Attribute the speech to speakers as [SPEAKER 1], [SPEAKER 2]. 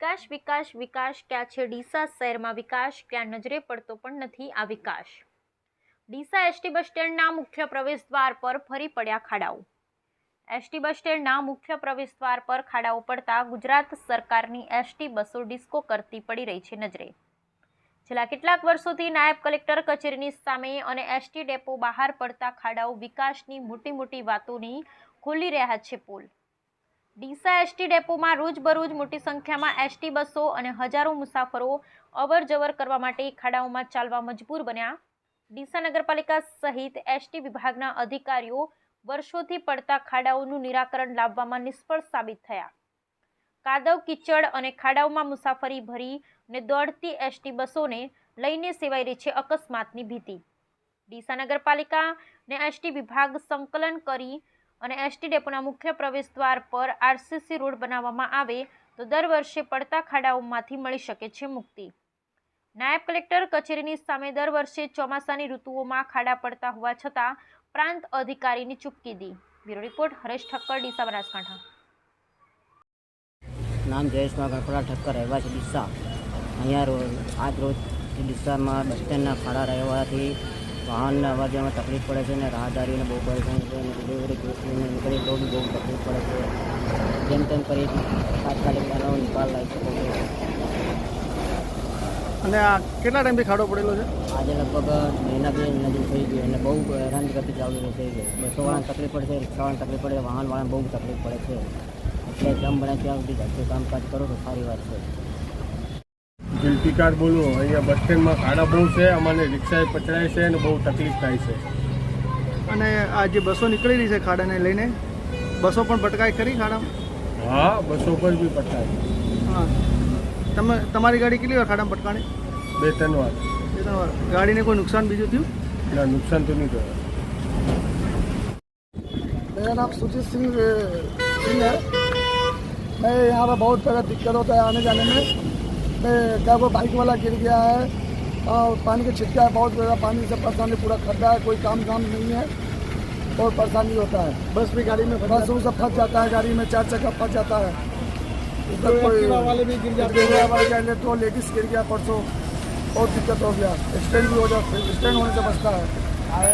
[SPEAKER 1] વિકાસ વિકાસ વિકાસ, ક્યાં છે ડીસા શહેરમાં વિકાસ, ક્યાં નજરે પડતો પણ નથી આ વિકાસ. ડીસા એસટી બસ સ્ટેન્ડના મુખ્ય પ્રવેશ દ્વાર પર ફરી પડ્યા ખાડાઓ. એસટી બસ સ્ટેન્ડના મુખ્ય પ્રવેશ દ્વાર પર ખાડાઓ પડતા ગુજરાત સરકારની એસટી બસો ડિસ્કો કરતી પડી રહી છે નજરે. છેલ્લા કેટલાક વર્ષોથી નાયબ કલેક્ટર કચેરીની સામે અને એસટી ડેપો બહાર પડતા ખાડાઓ વિકાસની મોટી મોટી વાતોની ખોલી રહ્યા છે પોલ. ડીસા એસટી ડેપોમાં રોજબરોજ મોટી સંખ્યામાં એસટી બસો અને હજારો મુસાફરો અવર જવર કરવા માટે ખાડાઓમાં ચાલવા મજબૂર બન્યા. ડીસા નગરપાલિકા સહિત એસટી વિભાગના અધિકારીઓ વર્ષોથી પડતા ખાડાઓનું નિરાકરણ લાવવામાં નિષ્ફળ સાબિત થયા. કાદવ, કીચડ અને ખાડાઓમાં મુસાફરી ભરી અને દોડતી એસટી બસોને લઈને સેવાઈ રહી છે અકસ્માતની ભીતિ. ડીસા નગરપાલિકા ને એસટી વિભાગ સંકલન કરી અને એસટી ડેપોના મુખ્ય પ્રવેશ દ્વાર પર આરસીસી રોડ બનાવવામાં આવે તો દર વર્ષે પડતા ખાડાઓમાંથી મળી શકે છે મુક્તિ. નાયબ કલેક્ટર કચેરીની સામે દર વર્ષે ચોમાસાની ઋતુઓમાં ખાડા પડતા હોવા છતાં પ્રાંત અધિકારીની ચૂપકીદી બ્યુરો રિપોર્ટ હરેશ ઠક્કર, ડીસા બનાસકાંઠા.
[SPEAKER 2] નામ જયેશમાં ગણપડા ઠક્કર, રહેવાસી ડીસા. અહીંયા આજ રોજ ડીસામાં બસ સ્ટેન્ડના ખાડા રહેવાથી વાહનને અવર જવામાં તકલીફ પડે છે અને રાહદારીઓને બહુ પરેશાની છે અને ડિલિવરી કેસને નીકળે તો બી બહુ તકલીફ પડે છે. જેમ તેમ કરી તાત્કાલિક એનો નિકાલ લાવી શકો છો.
[SPEAKER 3] અને આ કેટલા ટાઈમથી ખાડો પડેલો છે?
[SPEAKER 2] આજે લગભગ મહિના બે નજીક થઈ ગયું અને બહુ હેરાનગતિ ચાલુ થઈ ગઈ બસોવાળાને તકલીફ પડે છે રિક્ષાવાળાને તકલીફ પડે છે વાહનવાળાને બહુ તકલીફ પડે છે. એટલે જમ બને ત્યાં સુધી ઘરથી કામકાજ કરો તો સારી વાત છે.
[SPEAKER 4] ગિલ્ટીકાર બોલું અહીંયા બસ સ્ટેન્ડમાં ખાડા બહુ છે અમને રિક્ષાએ પચડાય છે અને બહુ તકલીફ થાય છે
[SPEAKER 3] અને આ જે બસો નીકળી રહી છે ખાડાને લઈને બસો પણ ભટકાય ખરી ખાડામાં
[SPEAKER 4] હા બસો પર બી પટાય
[SPEAKER 3] હા તમે તમારી ગાડી કેટલી વાર ખાડામાં ભટકાણી
[SPEAKER 4] બે ત્રણ વાર
[SPEAKER 3] બે ત્રણ વાર ગાડીને કોઈ નુકસાન બીજું થયું
[SPEAKER 4] ના નુકસાન તો નહીં થયું
[SPEAKER 5] मेरा नाम सुजीत सिंह अ, सिंह है मैं यहाँ पर बहुत ज़्यादा दिक्कत होता है आने जाने में मैं क्या वो बाइक वाला गिर गया है और पानी के छिटका है बहुत ज़्यादा पानी से परेशानी पूरा खड्डा है कोई काम काम नहीं है और परेशानी होता है। बस भी गाड़ी में बस वो सब फंस जाता है गाड़ी में चार चक्का फंस जाता है। कोई वाले भी गिर जाते हैं तो लेडीज़ गिर गया परसों बहुत दिक्कत हो गया। एक्सीडेंट भी हो जाता एक्सीडेंट होने से बचता है।